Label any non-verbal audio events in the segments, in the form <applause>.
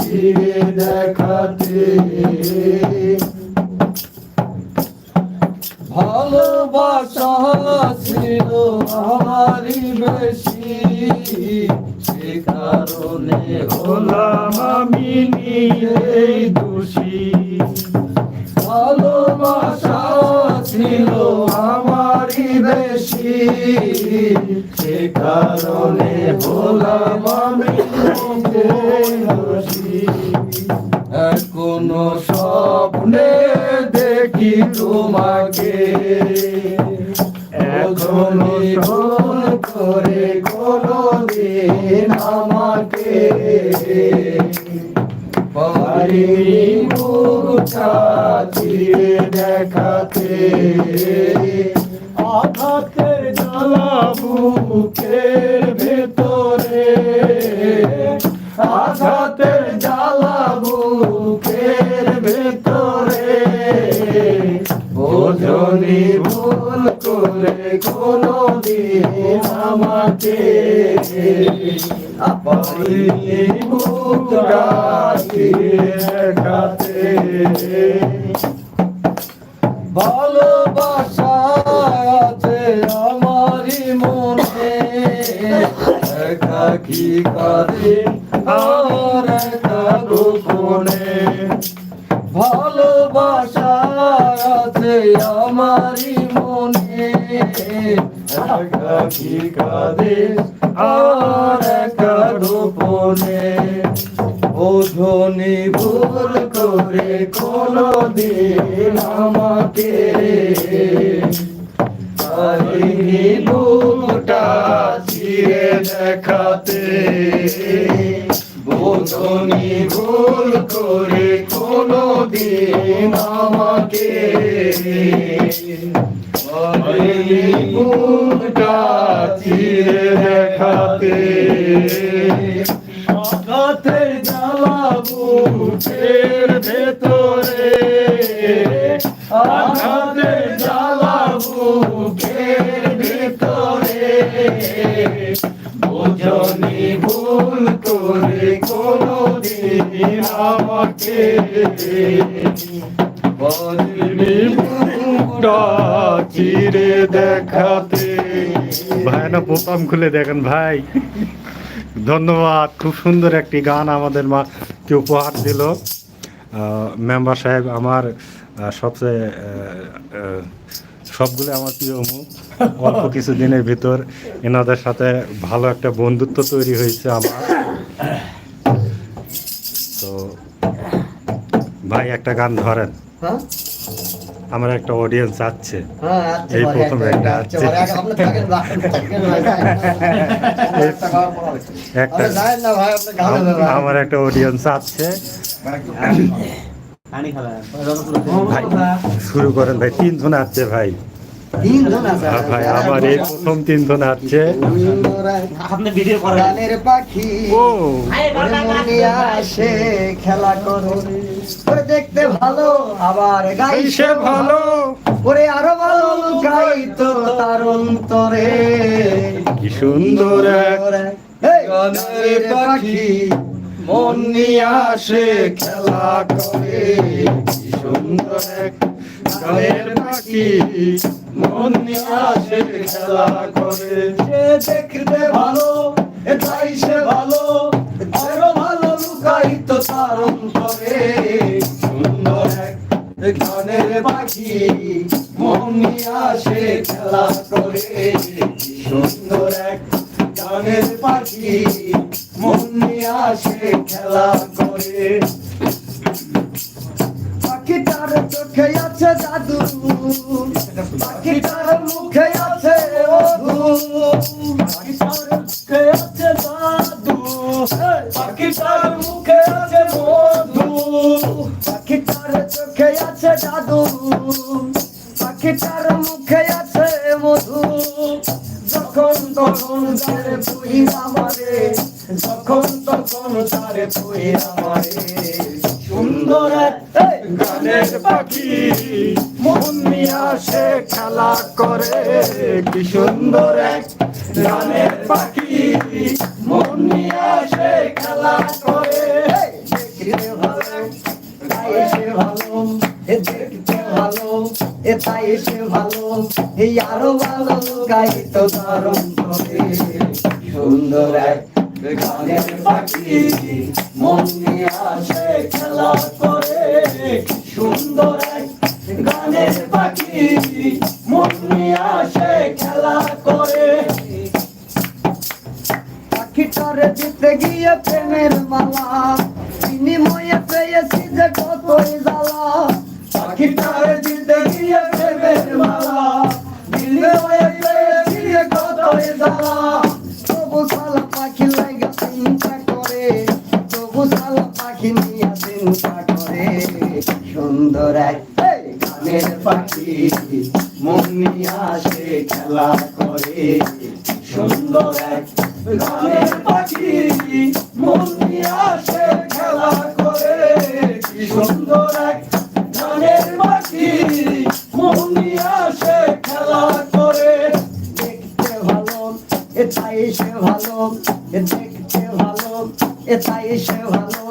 চিরে দেখাতে ভালোবাসা ছিল আমারই বেশি সে কারণে হলাম আমি ভালোবাসা ছিল বেশি সে কারণে হলাম আমি এখনও স্বপ্নে দেখি তোমাকে, এখনও করে কোনো দিন আমাকে। পারিনি মুখটা চিরে দেখাতে আঘাতের জ্বালা বুকের ভেতরে। আঘাতের জ্বালা বুকের ভেতরে। ভুল করে কোনো দিন আমাকে দেখাতে। ভালোবাসা কাঁদে আর গোপনে। ভালোবাসা আছে আমারই মনে। কাঁদে আর একা গোপনে। বোঝনি ভুল করে কোনো দিন আমাকে বুকটা চিরে দেখাতে। বোঝনি ভুল করে কোনো দিন আমাকে চিরে দেখাতে। আঘাতের জ্বালা বুকের ভেতরে চিরে দেখাতে। ভাই না বোতাম খুলে দেখেন ভাই। ধন্যবাদ, খুব সুন্দর একটি গান আমাদের মা কে উপহার দিল। মেম্বার সাহেব, আমার সবচেয়ে সবগুলো আমার প্রিয় মুখ অল্প কিছু দিনের ভিতর এনাদের সাথে ভালো একটা বন্ধুত্ব তৈরি হয়েছে আমার। ভাই একটা গান ধরেন হ্যাঁ আমার একটা অডিয়েন্স আছে হ্যাঁ আচ্ছা এই পরে প্রথম একটা আছে। পরে আগে আপনি থাকেন বা- থাকেন ভাই, থাকেন। <laughs> একটা। আমার একটা অডিয়েন্স আছে ভাই শুরু করেন ভাই তিনজন আছে ভাই আছে। ভাই আমার এই প্রথম তিনজন আছে। আপনি ভিডিও করেন। গানের পাখি ও। আসে খেলা করে। ওরে দেখতে ভালো আবার গাইছে ভালো। ওরে আরও ভালো লুকাই তো তার অন্তরে। কি সুন্দর গানের পাখি মন নিয়ে আসে খেলা করে। কি সুন্দর গানের পাখি। মন আসে খেলা করে। সে দেখতে ভালো এ তাই সে ভালো। আরও ভালো লুকাই তো তার অন্তরে সুন্দর এক গানের পাখি মন আসে খেলা করে। সুন্দর এক গানের পাখি মন আসে খেলা করে। পাখিটার চোখে আছে জাদু। পাখিটার মুখে আছে মধু পাখিটার মুখে আছে জাদু। পাখিটার মুখে আছে মধু পাখিটার চোখে আছে জাদু। ভালো এই আরও ভালো গাইতো করে সুন্দর এক গানের পাখি মন নিয়ে আসে খেলা করে। সুন্দর এক গানের পাখি মন নিয়ে আসে খেলা করে। পাখিটারে দিতে গিয়ে প্রেমের মালা, বিনিময়ে পেয়েছি যে কতই জ্বালা। পাখিটারে গিয়ে প্রেমের মালা দিলে হয়ে পেয়েছি যে জ্বালা। তবু সালা পাখি লাগা চিন্তা করে, তবু সালা পাখি নিয়ে করে। সুন্দর এক গানের পাখি, মন নিয়ে খেলা করে। সুন্দর এক গানের পাখি, মন নিয়ে খেলা করে। সুন্দর এক গানের পাখি মন আসে খেলা করে। দেখতে ভালো এ তাই সে ভালো এ দেখতে ভালো এ তাই সে ভালো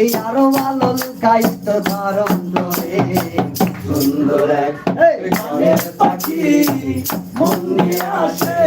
এই আরও ভালো লুকাই তো ধারণ করে সুন্দর এক পাখি মন আসে।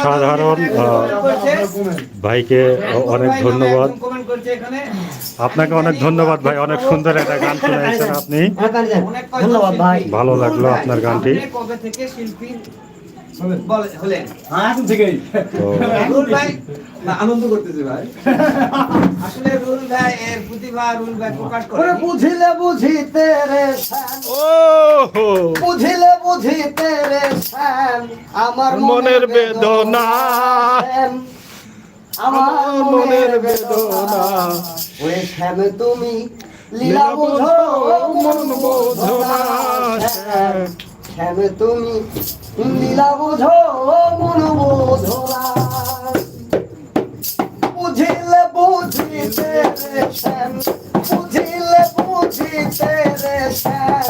অসাধারণ ভাইকে অনেক ধন্যবাদ। আপনাকে অনেক ধন্যবাদ ভাই। অনেক সুন্দর একটা গান শুনেছেন আপনি। ধন্যবাদ ভাই। ভালো লাগল আপনার গানটি। রুল ভাই আনন্দ করতেছে ভাই। আসলে রুল ভাই এর প্রতিভা রুল ভাই প্রকাশ করে। বুঝিলে বুঝিতে রে বুঝিলে বুঝিতে রে আমার মনের বেদনা। আমার মনের বেদনা। ওরে শ্যাম তুমি লীলা বুঝো মন বোঝো না। শ্যাম তুমি লীলা বুঝো, মন বোঝো না বুঝিলে বুঝিতে শ্যাম বুঝিলে বুঝিতে রে শ্যাম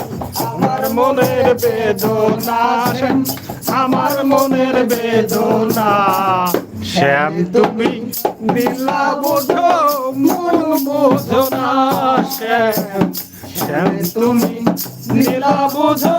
আমার মনের বেদনা আমার মনের বেদনা শ্যাম। তুমি দিলা বোঝো, মন বোঝো শ্যাম। শ্যাম, তুমি দিলা বোঝো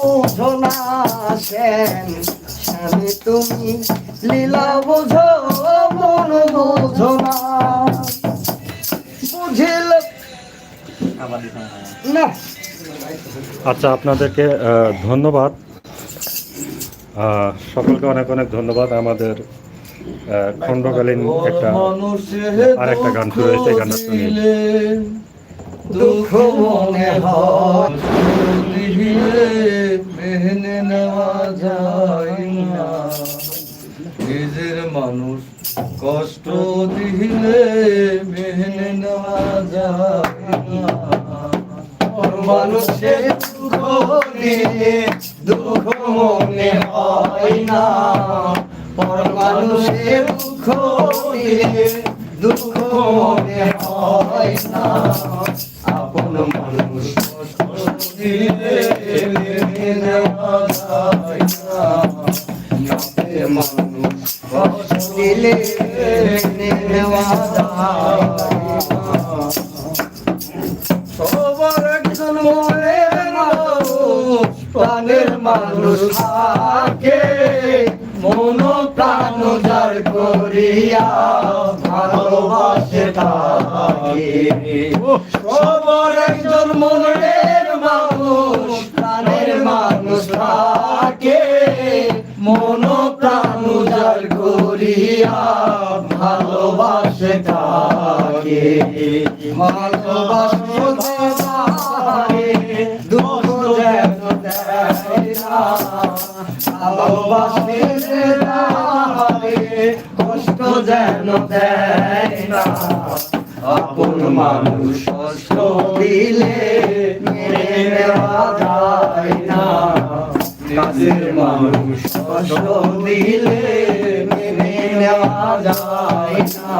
বোঝো না শ্যাম শ্যাম তুমি লীলা বুঝো মন বোঝো না। বুঝিল না। আচ্ছা আপনাদেরকে ধন্যবাদ। সকলকে অনেক অনেক ধন্যবাদ। আমাদের খণ্ডকালীন একটা আর একটা গান শুরু হয়েছে গানটা শুনি দুঃখ মনে হয় নেওয়া যায় না। নিজের মানুষ কষ্ট দিলে মেনে নেওয়া যায় না। মানুষের দুঃখ মনে হয় না। পর মানুষের দুঃখ দিলে দুঃখ মনে হয় না। থাকে মন প্রাণ যার করিয়া ভালোবাসে সবার একজন মনের মানুষ, প্রাণের মানুষ থাকে মন প্রাণ যার করিয়া ভালোবাসে থাকে ভালোবাসতে ভালোবাসতে পারে কষ্ট যেন দেয় না আপন মানুষ কষ্ট দিলে কাজের মানুষ কষ্ট দিলে মেনে নেওয়া যায় না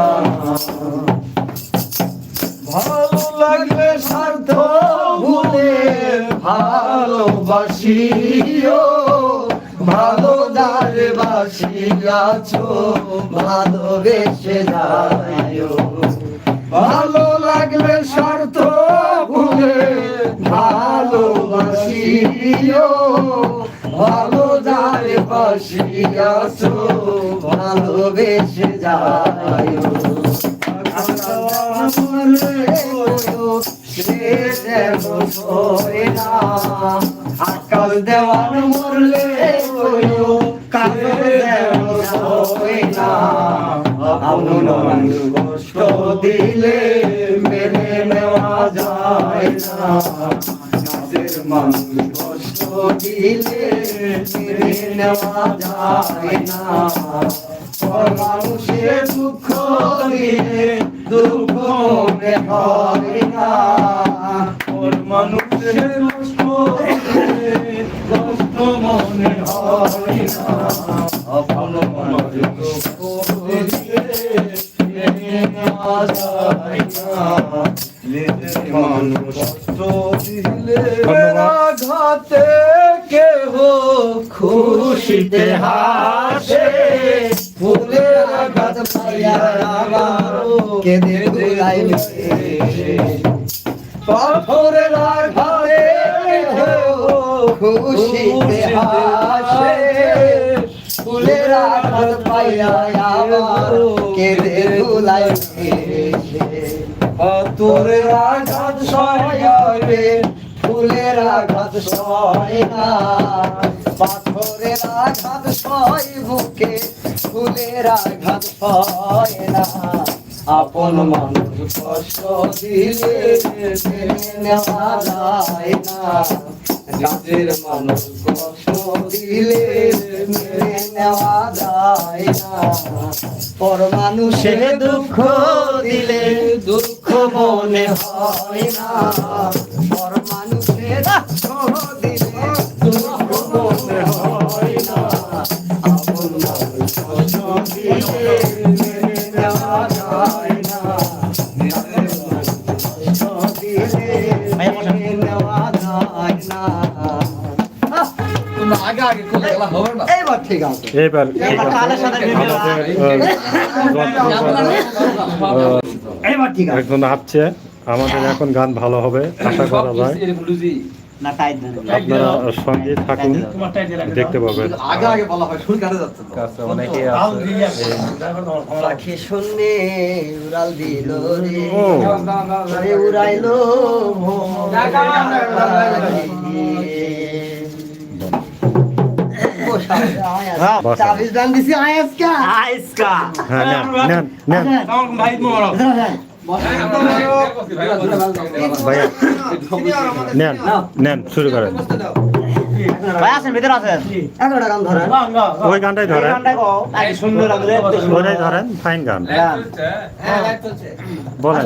ভালোবাসিও ভালো যার বাসিয়াছ ভালোবেসে যাইও। ভালো লাগলে স্বার্থ ভুলে ভালোবাসিও ভালো যার বাসিয়াছ ভালোবেসে যাইও। আকাল দেওয়ান মরলে কাল না আপন মানুষ কষ্ট দিলে মেনে নেওয়া যায় না কাজের মানুষ কষ্ট দিলে মেনে নেওয়া যায় না মানুষের দুঃখ দিলে দুঃখ মনে হয় না। পর মানুষের দিলে কষ্ট মনে হয় না। আপন মানুষ দুঃখ মেনে নেওয়া যায় না। কেহ খুশিতে হাসে ফুলের আঘাত পাইয়া আমার কেঁদে বুলাইবে পাথরের আঘাতে খুশিতে হাসে ফুলের আঘাত পাইয়া আমার কেঁদে বুলাইবে পাথরের আঘাত সহায় ফুলের সয় না পাথরের আঘাত সয় বুকে ফুলের আঘাত সয় না। আপন মানুষ কষ্ট দিলে মেনে নেওয়া যায় না। মানুষ কষ্ট দিলে মেনে নেওয়া যায় না। পর মানুষের দুঃখ দিলে দুঃখ মনে হয় না। পর মানুষের দুঃখ দিলে নেওয়া যায় না আগে আগে করলে এগুলা হবে না এইবার ঠিক আছে। এইবার আসছে আমাদের এখন গান ভালো হবে আশা করা যায়। আপনারা সঙ্গে থাকুন দেখতে পাবেন হয় পাখি শুনে উড়াল দিল রে উড়াইলো। চাবিশ দান দিছি আয়াজকা আইসকা হ্যাঁ নেন ভাই মোর ভাইয়া নেন নেন শুরু করেন। ভাই আছেন ভিতরে গান ধরেন। ওই গানটাই ধরেন। সুন্দর লাগলে ওটাই ধরেন ফাইন গান। হ্যাঁ লাইট চলছে। বলেন।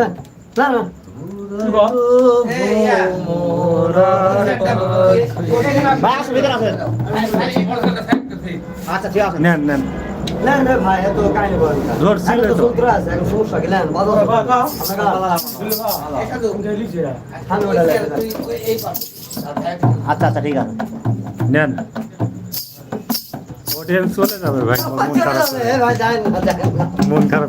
আচ্ছা ঠিক আছে। নেন নেন না না ভাই এত কাহিনী বলেন না ধরছিল তো। সূত্র আছে এখন সমস্যা কি নেন বাজার আমি ওটা লেগে আচ্ছা আচ্ছা ঠিক আছে নেন অডিয়েন্স চলে যাবে ভাই। মন খারাপ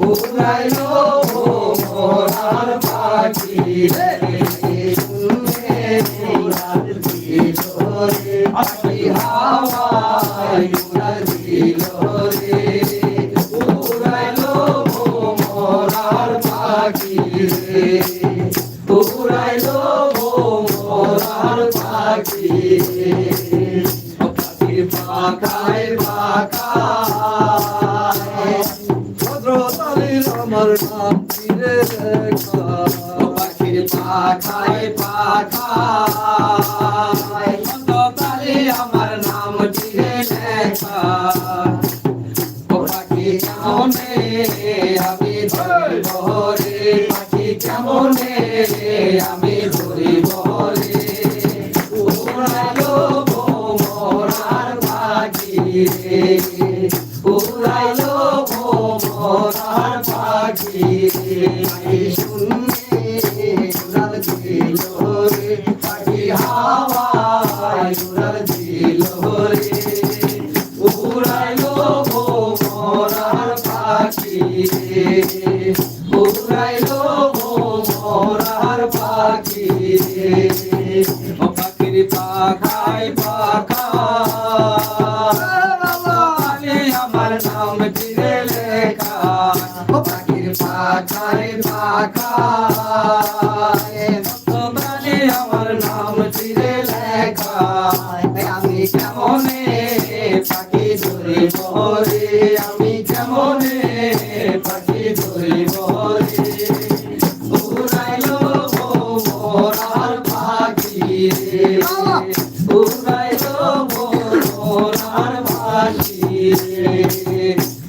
উড়াইলো ভোমরার পাখি আমি ধরি বহরে উড়াইলো ভোমরার পাখি রে উড়াইলো ভোমরার পাখি রে পাখি শুনে উড়াল দিল রে, পাখি হাওয়ায় উড়াল দিল রে। উড়াইলো ভোমরার পাখি উড়াইলো ভোমরার পাখি। ও পাখির পাখায় পাখা। আমার নাম দিলে লেখা। ও পাখির পাখায় পাখায়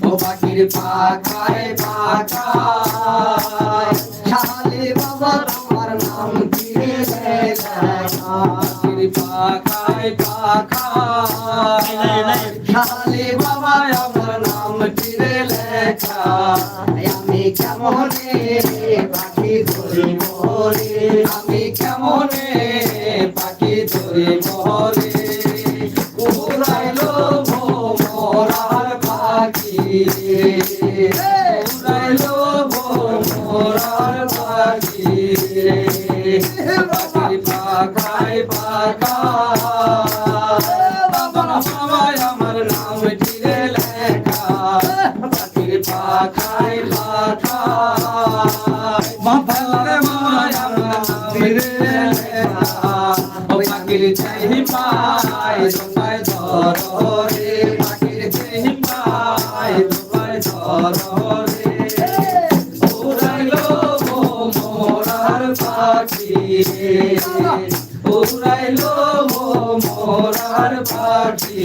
ও পাখির পাখায় পাখায়। শালে বাবা আমার নাম লেখা পাখির পাখায় পাখায়। শালে বাবা আমার নাম ফিরে লেখা। আমি কেমনে পাখি পাখি পাখায় উড়াইলো মোরার পাখি।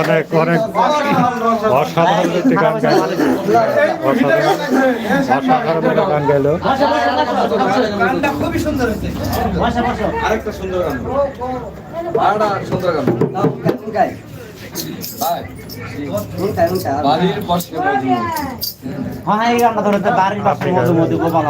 অনেক অনেক অসাধারণ একটি গান গাইল। অসাধারণ একটা গান গাইলো। খুবই সুন্দর হয়েছে। বসো বসো আরেকটা সুন্দর গান। বাড়ির পাশে হ্যাঁ বাড়ির মধু মধু গোপাল